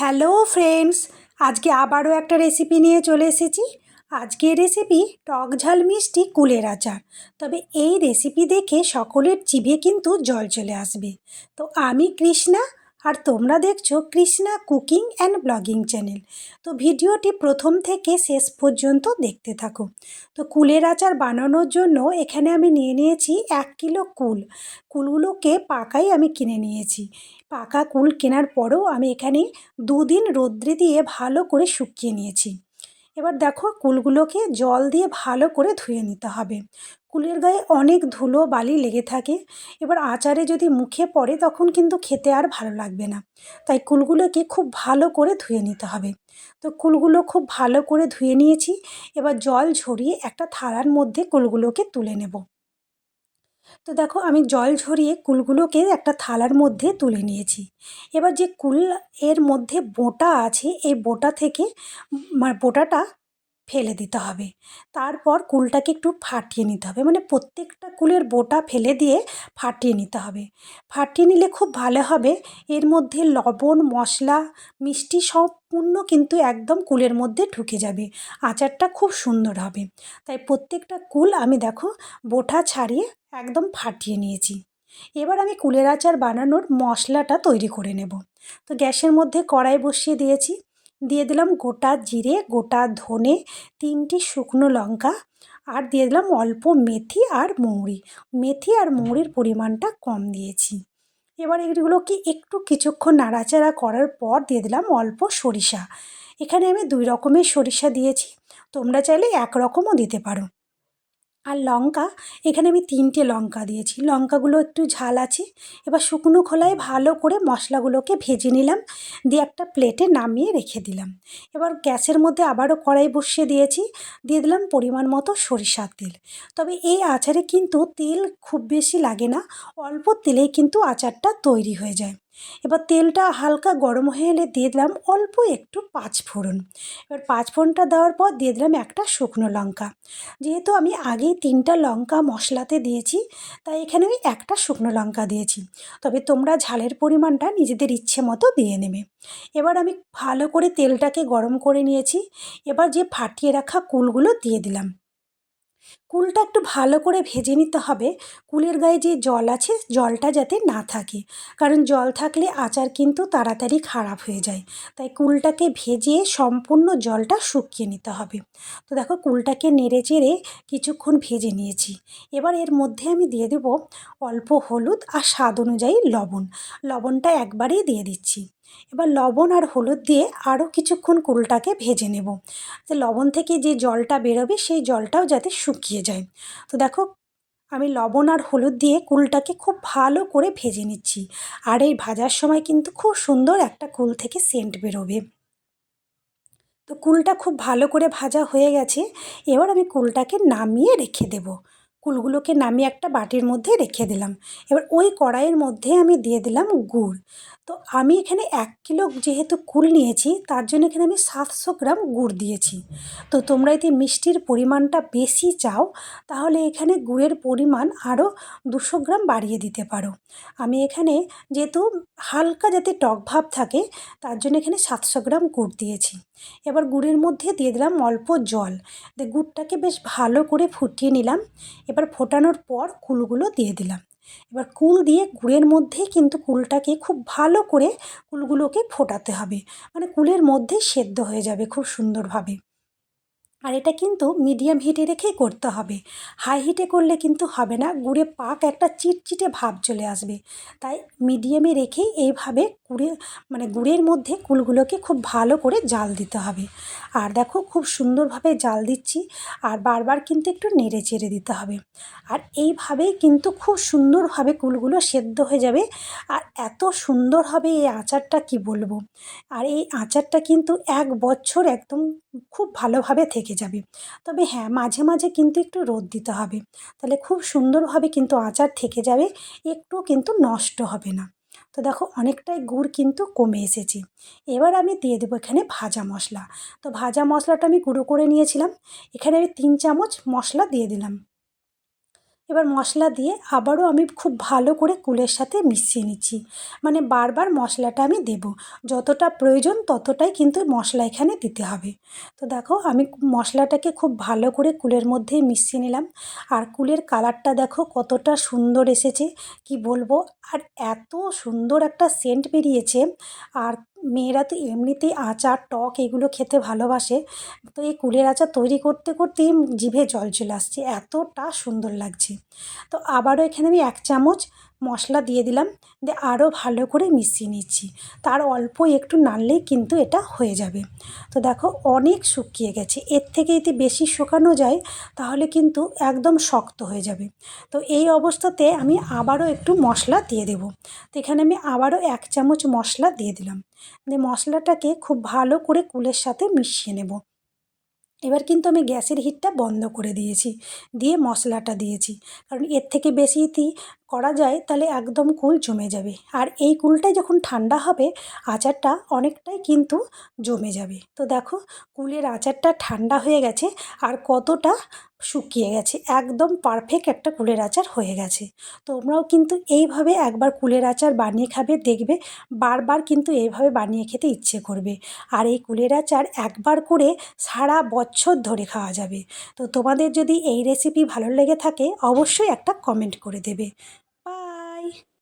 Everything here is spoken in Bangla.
হ্যালো ফ্রেন্ডস, আজকে আবারও একটা রেসিপি নিয়ে চলে এসেছি। আজকের রেসিপি টক ঝাল মিষ্টি কুলের আচার। তবে এই রেসিপি দেখে সকলের জিভে কিন্তু জল চলে আসবে। তো আমি কৃষ্ণা আর তোমরা দেখছ Krishna cooking and blogging channel. তো ভিডিওটি প্রথম থেকে শেষ পর্যন্ত দেখতে থাকো। তো কুলের আচার বানানোর জন্য এখানে আমি নিয়ে নিয়েছি এক কিলো কুল। কুলগুলোকে পাকাই আমি কিনে নিয়েছি। পাকা কুল কেনার পরেও আমি এখানে দুদিন রৌদ্রে দিয়ে ভালো করে শুকিয়ে নিয়েছি। এবার দেখো কুলগুলোকে জল দিয়ে ভালো করে ধুয়ে নিতে হবে। কুলের গায়ে অনেক ধুলো বালি লেগে থাকে। এবার আচারে যদি মুখে পড়ে তখন কিন্তু খেতে আর ভালো লাগবে না। তাই কুলগুলোকে খুব ভালো করে ধুয়ে নিতে হবে। তো কুলগুলো খুব ভালো করে ধুয়ে নিয়েছি। এবার জল ঝরিয়ে একটা থালার মধ্যে কুলগুলোকে তুলে নেব। তো দেখো আমি জল ঝরিয়ে কুলগুলোকে একটা থালার মধ্যে তুলে নিয়েছি। এবার যে কুল এর মধ্যে বোটা আছে, এই বোটা থেকে বোটাটা ফেলে দিতে হবে। তারপর কুলটাকে একটু ফাটিয়ে নিতে হবে। মানে প্রত্যেকটা কুলের বোটা ফেলে দিয়ে ফাটিয়ে নিতে হবে। ফাটিয়ে নিলে খুব ভালো হবে। এর মধ্যে লবণ, মশলা, মিষ্টি সম্পূর্ণ কিন্তু একদম কুলের মধ্যে ঢুকে যাবে। আচারটা খুব সুন্দর হবে। তাই প্রত্যেকটা কুল আমি দেখো বোটা ছাড়িয়ে একদম ফাটিয়ে নিয়েছি। এবার আমি কুলের আচার বানানোর মশলাটা তৈরি করে নেব। তো গ্যাসের মধ্যে কড়াই বসিয়ে দিয়েছি। দিয়ে দিলাম গোটা জিরে, গোটা ধনে, তিনটি শুকনো লঙ্কা আর দিয়ে দিলাম অল্প মেথি আর মৌরি। মেথি আর মৌরির পরিমাণটা কম দিয়েছি। এবার এগুলোকে একটু কিছুক্ষণ নাড়াচাড়া করার পর দিয়ে দিলাম অল্প সরিষা। এখানে আমি দুই রকমের সরিষা দিয়েছি। তোমরা চাইলে এক রকমও দিতে পারো। আর লঙ্কা, এখানে আমি তিনটে লঙ্কা দিয়েছি। লঙ্কাগুলো একটু ঝাল আছে। এবার শুকনো খোলায় ভালো করে মশলাগুলোকে ভেজে নিলাম। দিয়ে একটা প্লেটে নামিয়ে রেখে দিলাম। এবার গ্যাসের মধ্যে আবারও কড়াই বসিয়ে দিয়েছি। দিয়ে দিলাম পরিমাণ মতো সরিষার তেল। তবে এই আচারে কিন্তু তেল খুব বেশি লাগে না। অল্প তেলেই কিন্তু আচারটা তৈরি হয়ে যায়। এবার তেলটা হালকা গরম হয়ে এলে দিয়ে দিলাম অল্প একটু পাঁচ ফোড়ন। এবার পাঁচ ফোড়নটা দেওয়ার পর দিয়ে দিলাম একটা শুকনো লঙ্কা। যেহেতু আমি আগেই তিনটা লঙ্কা মশলাতে দিয়েছি, তাই এখানে আমি একটা শুকনো লঙ্কা দিয়েছি। তবে তোমরা ঝালের পরিমাণটা নিজেদের ইচ্ছে মতো দিয়ে নেবে। এবার আমি ভালো করে তেলটাকে গরম করে নিয়েছি। এবার যে ফাটিয়ে রাখা কুলগুলো দিয়ে দিলাম। কুলটা একটু ভালো করে ভেজে নিতে হবে। কুলের গায়ে যে জল আছে, জলটা যাতে না থাকে। কারণ জল থাকলে আচার কিন্তু তাড়াতাড়ি খারাপ হয়ে যায়। তাই কুলটাকে ভেজে সম্পূর্ণ জলটা শুকিয়ে নিতে হবে। তো দেখো কুলটাকে নেড়ে চেড়ে কিছুক্ষণ ভেজে নিয়েছি। এবার এর মধ্যে আমি দিয়ে দেব অল্প হলুদ আর স্বাদ অনুযায়ী লবণ। লবণটা একবারেই দিয়ে দিচ্ছি। এবার লবণ আর হলুদ দিয়ে আরও কিছুক্ষণ কুলটাকে ভেজে নেব। লবণ থেকে যে জলটা বেরোবে সেই জলটাও যাতে শুকিয়ে যায়। তো দেখো, আমি লবণ আর হলুদ দিয়ে কুলটাকে খুব ভালো করে ভেজে নিচ্ছি। আর এই ভাজার সময় কিন্তু খুব সুন্দর একটা কুল থেকে সেন্ট বেরোবে। তো কুলটা খুব ভালো করে ভাজা হয়ে গেছে। এবার আমি কুলটাকে নামিয়ে রেখে দেবো। কুলগুলোকে নামিয়ে একটা বাটির মধ্যে রেখে দিলাম। এবার ওই কড়াইয়ের মধ্যে আমি দিয়ে দিলাম গুড়। তো আমি এখানে এক কিলো যেহেতু কুল নিয়েছি, তার জন্য এখানে আমি সাতশো গ্রাম গুড় দিয়েছি। তো তোমরা যদি মিষ্টির পরিমাণটা বেশি চাও, তাহলে এখানে গুড়ের পরিমাণ আরও দুশো গ্রাম বাড়িয়ে দিতে পারো। আমি এখানে যেহেতু হালকা যাতে টক ভাব থাকে, তার জন্য এখানে সাতশো গ্রাম গুড় দিয়েছি। এবার গুড়ের মধ্যে দিয়ে দিলাম অল্প জল। গুড়টাকে বেশ ভালো করে ফুটিয়ে নিলাম। এবার ফোটানোর পর কুলগুলো দিয়ে দিলাম। এবার কুল দিয়ে গুড়ের মধ্যেই কিন্তু কুলটাকে খুব ভালো করে কুলগুলোকে ফোটাতে হবে। মানে কুলের মধ্যেই সেদ্ধ হয়ে যাবে খুব সুন্দরভাবে। আর এটা কিন্তু মিডিয়াম হিটে রেখেই করতে হবে। হাই হিটে করলে কিন্তু হবে না, গুড়ে পাক একটা চিটচিটে ভাব চলে আসবে। তাই মিডিয়ামে রেখেই এইভাবে গুড়ে মানে গুড়ের মধ্যে কুলগুলোকে খুব ভালো করে জাল দিতে হবে। আর দেখো খুব সুন্দরভাবে জাল দিচ্ছি, আর বারবার কিন্তু একটু নেড়ে চেড়ে দিতে হবে। আর এইভাবেই কিন্তু খুব সুন্দরভাবে কুলগুলো সেদ্ধ হয়ে যাবে। আর এত সুন্দর হবে এই আচারটা কি বলব? আর এই আচারটা কিন্তু এক বছর একদম খুব ভালোভাবে থেকে যাবে। তবে হ্যাঁ মাঝে মাঝে কিন্তু একটু রোদ দিতে হবে। তাহলে খুব সুন্দরভাবে কিন্তু আচার থেকে যাবে, একটু কিন্তু নষ্ট হবে না। তো দেখো অনেকটাই গুড় কিন্তু কমে এসেছে। এবার আমি দিয়ে দেবো এখানে ভাজা মশলা। তো ভাজা মশলাটা আমি গুঁড়ো করে নিয়েছিলাম। এখানে আমি তিন চামচ মশলা দিয়ে দিলাম। এবার মশলা দিয়ে আবারও আমি খুব ভালো করে কুলের সাথে মিশিয়ে নিচ্ছি। মানে বারবার মশলাটা আমি দেবো। যতটা প্রয়োজন ততটাই কিন্তু মশলা এখানে দিতে হবে। তো দেখো, আমি মশলাটাকে খুব ভালো করে কুলের মধ্যে মিশিয়ে নিলাম। আর কুলের কালারটা দেখো কতটা সুন্দর এসেছে। কি বলব? আর এত সুন্দর একটা সেন্ট বেরিয়েছে। আর মেয়েরা তো এমনিতেই আচার, টক এগুলো খেতে ভালোবাসে। তো এই কুলের আচার তৈরি করতে করতেই জিভে জল চলে আসছে। এতটা সুন্দর লাগছে। তো আবারও এখানে আমি এক চামচ মশলা দিয়ে দিলাম, দিয়ে আরও ভালো করে মিশিয়ে নিচ্ছি। তার অল্প একটু নাড়লেই কিন্তু এটা হয়ে যাবে। তো দেখো অনেক শুকিয়ে গেছে। এর থেকে যদি বেশি শুকানো যায়, তাহলে কিন্তু একদম শক্ত হয়ে যাবে। তো এই অবস্থাতে আমি আবারও একটু মশলা দিয়ে দেবো। তো এখানে আমি আবারও এক চামচ মশলা দিয়ে দিলাম। দিয়ে মশলাটাকে খুব ভালো করে কুলের সাথে মিশিয়ে নেব। এবার কিন্তু আমি গ্যাসের হিটটা বন্ধ করে দিয়েছি, দিয়ে মশলাটা দিয়েছি। কারণ এর থেকে বেশি যদি করা যায়, তাহলে একদম কুল জমে যাবে। আর এই কুলটাই যখন ঠান্ডা হবে, আচারটা অনেকটাই কিন্তু জমে যাবে। তো দেখো, কুলের আচারটা ঠান্ডা হয়ে গেছে, আর কতটা শুকিয়ে গেছে। একদম পারফেক্ট একটা কুলের আচার হয়ে গেছে। তোমরাও কিন্তু এইভাবে একবার কুলের আচার বানিয়ে খাবে, দেখবে বারবার কিন্তু এইভাবে বানিয়ে খেতে ইচ্ছে করবে। আর এই কুলের আচার একবার করে সারা বছর ধরে খাওয়া যাবে। তো তোমাদের যদি এই রেসিপি ভালো লেগে থাকে, অবশ্যই একটা কমেন্ট করে দেবে।